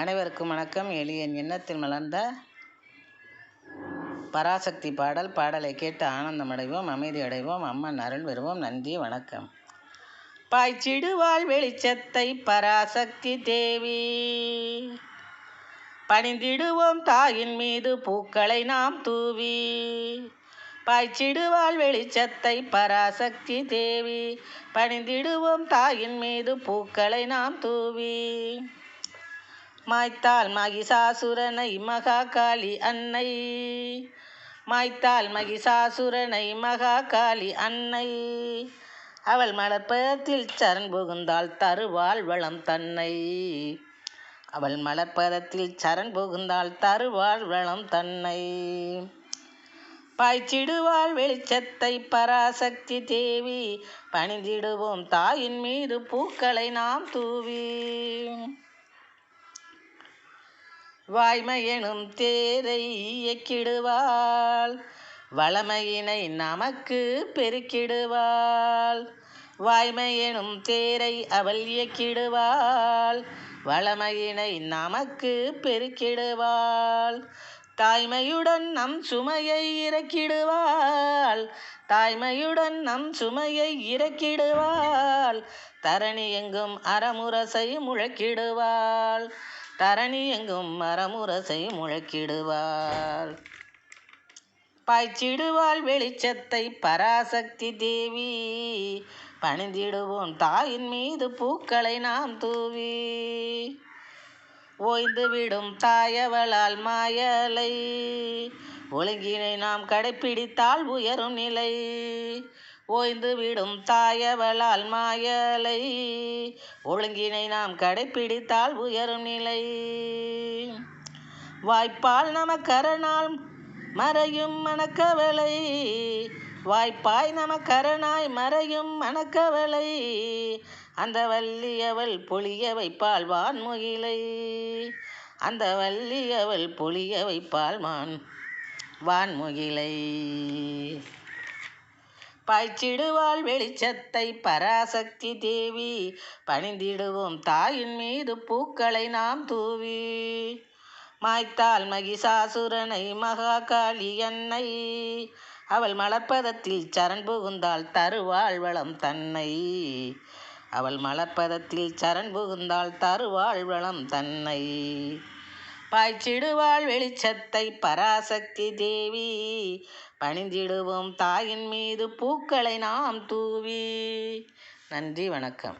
அனைவருக்கும் வணக்கம். எளியன் எண்ணத்தில் மலர்ந்த பராசக்தி பாடல் பாடலை கேட்டு ஆனந்தமடைவோம் அமைதி அடைவோம் அம்மன் அருள் வருவோம் நன்றி வணக்கம். பாய்ச்சிடுவாள் வெளிச்சத்தை பராசக்தி தேவி. பணிந்திடுவோம் தாயின் மீது பூக்களை நாம் தூவி. பாய்ச்சிடுவாள் வெளிச்சத்தை பராசக்தி தேவி. பணிந்திடுவோம் தாயின் மீது பூக்களை நாம் தூவி. மாய்த்தால் மகிஷாசுரனை மகா காளி அன்னை. மாய்த்தால் மகிஷாசுரனை மகா காளி அன்னை. அவள் மலர்பதத்தில் சரண் புகுந்தாள் தருவாள் வளம் தன்னை. அவள் மலர்பதத்தில் சரண் புகுந்தாள் தருவாள் வளம் தன்னை. பாய்ச்சிடுவாள் வெளிச்சத்தை பராசக்தி தேவி. பணிந்திடுவோம் தாயின் மீது பூக்களை நாம் தூவி. வாய்மையெனும் தேரை இயக்கிடுவாள். வளமையினை நமக்கு பெருக்கிடுவாள். வாய்மையெனும் தேரை அவள் இயக்கிடுவாள். வளமையினை நமக்கு பெருக்கிடுவாள். தாய்மையுடன் நம் சுமையை இறக்கிடுவாள். தாய்மையுடன் நம் சுமையை இறக்கிடுவாள். தரணி எங்கும் அறமுரசை முழக்கிடுவாள். தரணி எங்கும் மரமுரசை முழக்கிடுவாள் பாய்ச்சிடுவாள் வெளிச்சத்தை பராசக்தி தேவி. பணிந்திடுவோம் தாயின் மீது பூக்களை நாம் தூவி. ஓய்ந்து விடும் தாயவளால் மாயலை. ஒழுங்கினை நாம் கடைப்பிடித்தால் உயரும் நிலை. ஓய்ந்து விடும் தாயவளால் மாயலை. ஒழுங்கினை நாம் கடைப்பிடித்தால் உயரும் நிலை. வாய்ப்பால் நமக்கரணால் மறையும் மணக்கவலை. வாய்ப்பாய் நமக்கரணாய் மறையும் மணக்கவலை. அந்த வள்ளியவள் பொழிய வைப்பாள் வான்முகிலை அந்த வள்ளியவள் பொழிய வைப்பாள் வான் வான்முகிலை. பாய்ச்சிடுவாள் வெளிச்சத்தை பராசக்தி தேவி. பணிந்திடுவோம் தாயின் மீது பூக்களை நாம் தூவி. மாய்த்தால் மகிஷாசுரனை மகாகாளி என்னை அவள் மலர்ப்பதத்தில் சரண் புகுந்தாள் தருவாள் வளம் தன்னை. அவள் மலர்ப்பதத்தில் சரண் புகுந்தாள் தருவாள் வளம் தன்னை. பாய்ச்சிடுவாள் வெளிச்சத்தை பராசக்தி தேவி. பணிந்திடுவோம் தாயின் மீது பூக்களை நாம் தூவி. நன்றி வணக்கம்.